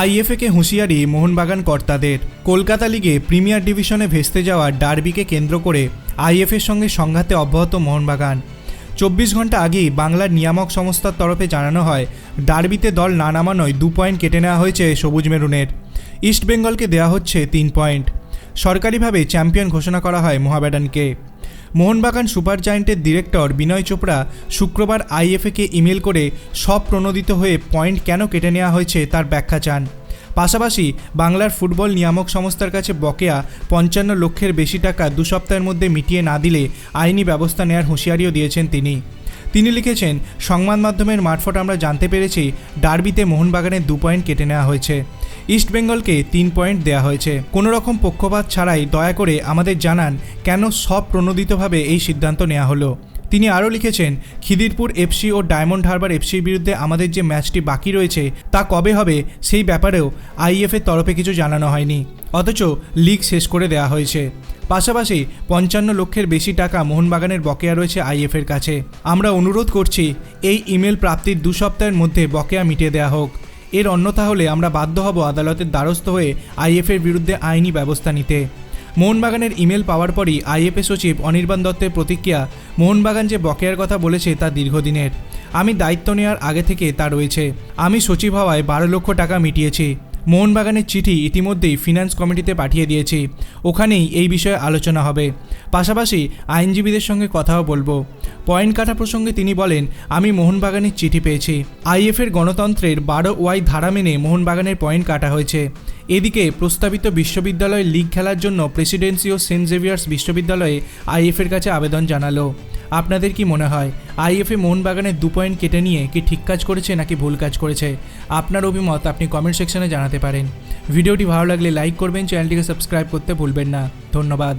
আইএফএকে হুঁশিয়ারি মোহনবাগান কর্তাদের। কলকাতা লিগে প্রিমিয়ার ডিভিশনে ভেস্তে যাওয়া ডার্বিকে কেন্দ্র করে আইএফের সঙ্গে সংঘাতে অব্যাহত মোহনবাগান। চব্বিশ ঘণ্টা আগেই বাংলার নিয়ামক সংস্থার তরফে জানানো হয়, ডার্বিতে দল না নামানোয় দু পয়েন্ট কেটে নেওয়া হয়েছে সবুজ মেরুনের। ইস্টবেঙ্গলকে দেওয়া হচ্ছে তিন পয়েন্ট। সরকারিভাবে চ্যাম্পিয়ন ঘোষণা করা হয় মোহামেডানকে মোহনবাগান সুপার জায়েন্টের ডিরেক্টর বিনয় চোপড়া শুক্রবার আইএফএকে ইমেল করে সব প্রণোদিত হয়ে পয়েন্ট কেন কেটে নেওয়া হয়েছে তার ব্যাখ্যা চান। পাশাপাশি বাংলার ফুটবল নিয়ামক সংস্থার কাছে বকেয়া পঞ্চান্ন লক্ষের বেশি টাকা দু সপ্তাহের মধ্যে মিটিয়ে না দিলে আইনি ব্যবস্থা নেওয়ার হুঁশিয়ারিও দিয়েছেন তিনি। তিনি লিখেছেন, সংবাদ মাধ্যমের মারফত আমরা জানতে পেরেছি, ডার্বিতে মোহনবাগানের দু পয়েন্ট কেটে নেওয়া হয়েছে। ইস্টবেঙ্গলকে তিন পয়েন্ট দেওয়া হয়েছে। কোনো রকম পক্ষপাত ছাড়াই দয়া করে আমাদের জানান কেন সব প্রণোদিতভাবে এই সিদ্ধান্ত নেওয়া হলো। তিনি আরও লিখেছেন, খিদিরপুর এফসি ও ডায়মন্ড হারবার এফসির বিরুদ্ধে আমাদের যে ম্যাচটি বাকি রয়েছে তা কবে হবে সেই ব্যাপারেও আইএফের তরফে কিছু জানানো হয়নি। অথচ লিগ শেষ করে দেওয়া হয়েছে। পাশাপাশি পঞ্চান্ন লক্ষের বেশি টাকা মোহনবাগানের বকেয়া রয়েছে আইএফের কাছে। আমরা অনুরোধ করছি, এই ইমেল প্রাপ্তির দু সপ্তাহের মধ্যে বকেয়া মিটিয়ে দেওয়া হোক। এর অন্যথা হলে আমরা বাধ্য হব আদালতের দ্বারস্থ হয়ে আইএফের বিরুদ্ধে আইনি ব্যবস্থা নিতে। মোহনবাগানের ইমেল পাওয়ার পরই আইএফএ সচিব অনির্বাণ দত্তের প্রতিক্রিয়া মোহনবাগান যে বকেয়ার কথা বলেছে তা দীর্ঘদিনের। আমি দায়িত্ব নেওয়ার আগে থেকে তা রয়েছে। আমি সচিব হওয়ায় বারো লক্ষ টাকা মিটিয়েছি। মোহনবাগানের চিঠি ইতিমধ্যেই ফিনান্স কমিটিতে পাঠিয়ে দিয়েছি। ওখানেই এই বিষয়ে আলোচনা হবে। পাশাপাশি আইনজীবীদের সঙ্গে কথাও বলব। পয়েন্ট কাটা প্রসঙ্গে তিনি বলেন, আমি মোহনবাগানের চিঠি পেয়েছি। আইএফের গণতন্ত্রের বারো ওয়াই ধারা মেনে মোহনবাগানের পয়েন্ট কাটা হয়েছে। এদিকে প্রস্তাবিত বিশ্ববিদ্যালয় লিগ খেলার জন্য প্রেসিডেন্সি ও সেন্ট জেভিয়ার্স বিশ্ববিদ্যালয়ে আইএফের কাছে আবেদন জানালো। আপনাদের কি মনে হয় আইএফএ মোহনবাগানের দু পয়েন্ট কেটে নিয়ে কি ঠিক কাজ করেছে নাকি ভুল কাজ করেছে? আপনার অভিমত আপনি কমেন্ট সেকশনে জানাতে পারেন। ভিডিওটি ভালো লাগলে লাইক করবেন, চ্যানেলটিকে সাবস্ক্রাইব করতে ভুলবেন না। ধন্যবাদ।